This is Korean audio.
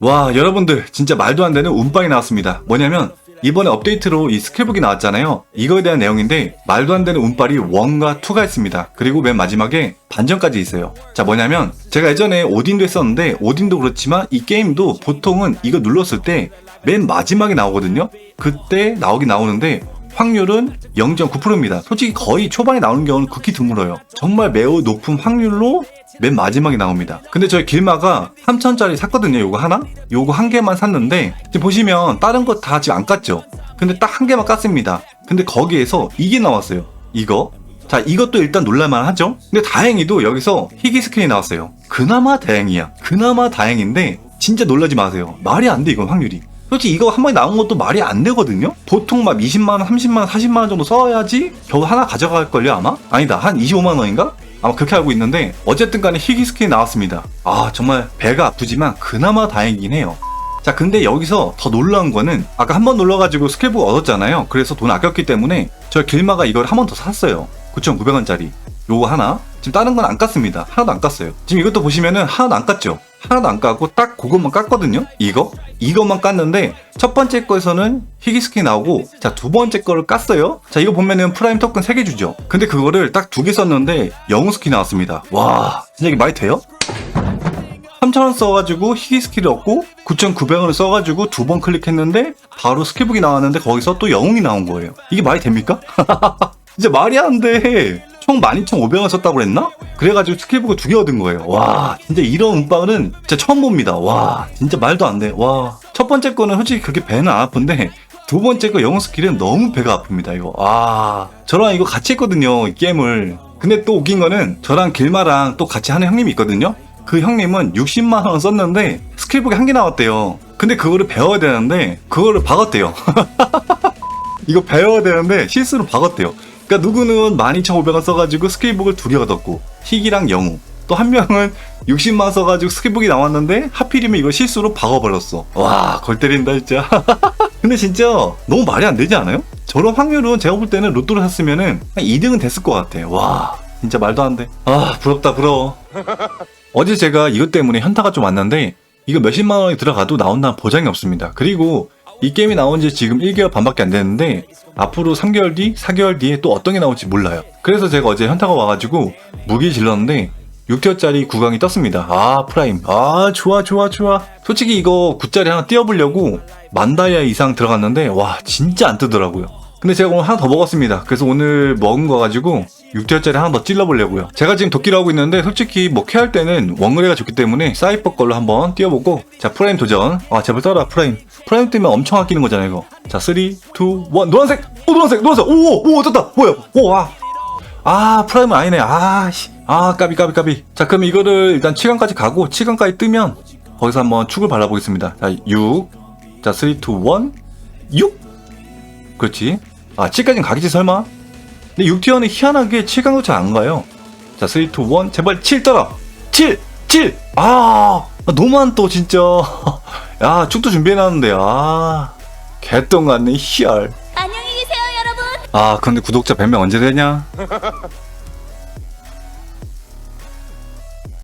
와 여러분들 진짜 말도 안 되는 운빨이 나왔습니다. 뭐냐면 이번에 업데이트로 이 스킬북이 나왔잖아요. 이거에 대한 내용인데 말도 안 되는 운빨이 1과 2가 있습니다. 그리고 맨 마지막에 반전까지 있어요. 자 뭐냐면 제가 예전에 오딘도 했었는데 오딘도 그렇지만 이 게임도 보통은 이거 눌렀을 때 맨 마지막에 나오거든요? 그때 나오긴 나오는데 확률은 0.9%입니다. 솔직히 거의 초반에 나오는 경우는 극히 드물어요. 정말 매우 높은 확률로 맨 마지막에 나옵니다. 근데 저희 길마가 3천짜리 샀거든요. 요거 하나? 요거 한 개만 샀는데 지금 보시면 다른 거 다 지금 안 깠죠? 근데 딱 한 개만 깠습니다. 근데 거기에서 이게 나왔어요. 이거. 자, 이것도 일단 놀랄만 하죠? 근데 다행히도 여기서 희귀 스킨이 나왔어요. 그나마 다행이야. 그나마 다행인데 진짜 놀라지 마세요. 말이 안 돼, 이건 확률이. 솔직히 이거 한 번에 나온 것도 말이 안 되거든요? 보통 막 20만원, 30만원, 40만원 정도 써야지 겨우 하나 가져갈걸요, 아마? 아니다, 한 25만원인가? 아마 그렇게 알고 있는데, 어쨌든 간에 희귀 스킨이 나왔습니다. 아, 정말 배가 아프지만 그나마 다행이긴 해요. 자, 근데 여기서 더 놀라운 거는, 아까 한번 눌러가지고 스킬북 얻었잖아요. 그래서 돈 아꼈기 때문에, 저 길마가 이걸 한 번 더 샀어요. 9,900원짜리. 요거 하나. 지금 다른 건 안 깠습니다. 하나도 안 깠어요. 지금 이것도 보시면은 하나도 안 깠죠? 하나도 안 까고 딱 그것만 깠거든요? 이거? 이것만 깠는데 첫 번째 거에서는 희귀 스킨 나오고 자 두 번째 거를 깠어요. 자 이거 보면은 프라임 토큰 3개 주죠. 근데 그거를 딱 두 개 썼는데 영웅 스킨 나왔습니다. 와 진짜 이게 말이 돼요? 3,000원 써가지고 희귀 스킬을 얻고 9,900원을 써가지고 두 번 클릭했는데 바로 스킬북이 나왔는데 거기서 또 영웅이 나온 거예요. 이게 말이 됩니까? 진짜 말이 안 돼. 총 12,500원 썼다고 그랬나? 그래가지고 스킬북을 두 개 얻은 거예요. 와, 진짜 이런 운빵은 진짜 처음 봅니다. 와, 진짜 말도 안 돼. 와. 첫 번째 거는 솔직히 그렇게 배는 안 아픈데, 두 번째 거 영웅 스킬은 너무 배가 아픕니다, 이거. 아. 저랑 이거 같이 했거든요, 이 게임을. 근데 또 웃긴 거는 저랑 길마랑 또 같이 하는 형님이 있거든요? 그 형님은 60만 원 썼는데 스킬북이 한 개 나왔대요. 근데 그거를 배워야 되는데, 그거를 박았대요. 이거 배워야 되는데 실수로 박았대요. 그러니까 누구는 12,500원 써가지고 스킬북을 두 개 얻었고 희귀랑 영웅 또한 명은 60만 써가지고 스킬북이 나왔는데 하필이면 이거 실수로 박아버렸어. 와, 골 때린다 진짜. 근데 진짜 너무 말이 안 되지 않아요? 저런 확률은 제가 볼 때는 로또를 샀으면은 한 2등은 됐을 것 같아. 와, 진짜 말도 안 돼. 아, 부럽다 부러워. 어제 제가 이것 때문에 현타가 좀 왔는데 이거 몇십만 원이 들어가도 나온다는 보장이 없습니다. 그리고 이 게임이 나온 지 지금 1개월 반밖에 안 됐는데 앞으로 3개월 뒤, 4개월 뒤에 또 어떤 게 나올지 몰라요. 그래서 제가 어제 현타가 와가지고 무기 질렀는데 6티어짜리 구강이 떴습니다. 아 프라임. 아 좋아 좋아 좋아. 솔직히 이거 9짜리 하나 띄워보려고 만다이아 이상 들어갔는데 와 진짜 안 뜨더라고요. 근데 제가 오늘 하나 더 먹었습니다. 그래서 오늘 먹은 거 가지고 6티어짜리 하나 더 찔러보려고요. 제가 지금 도끼를 하고 있는데 솔직히 뭐 캐할 때는 원거리가 좋기 때문에 사이퍼 걸로 한번 띄워보고 자 프라임 도전. 아 제발 떠라 프라임. 프라임 때문에 엄청 아끼는 거잖아요 이거. 자 3, 2, 1 노란색! 오 노란색! 노란색! 오오 떴다! 뭐야? 오 와! 아 프라임은 아니네 아씨 아 까비 까비 까비 자 그럼 이거를 일단 치간까지 가고 치간까지 뜨면 거기서 한번 축을 발라보겠습니다 자 6 자 3, 2, 1 6 그렇지 아 7까지는 가겠지 설마? 근데 6티어는 희한하게 7강도 잘 안 가요. 자 3, 2, 1 제발 7 떠라 7 7 아, 아 너무한 또 진짜. 야 축도 준비해놨는데 아. 개똥 같네 희알 안녕히 계세요, 여러분. 아 근데 구독자 100명 언제 되냐?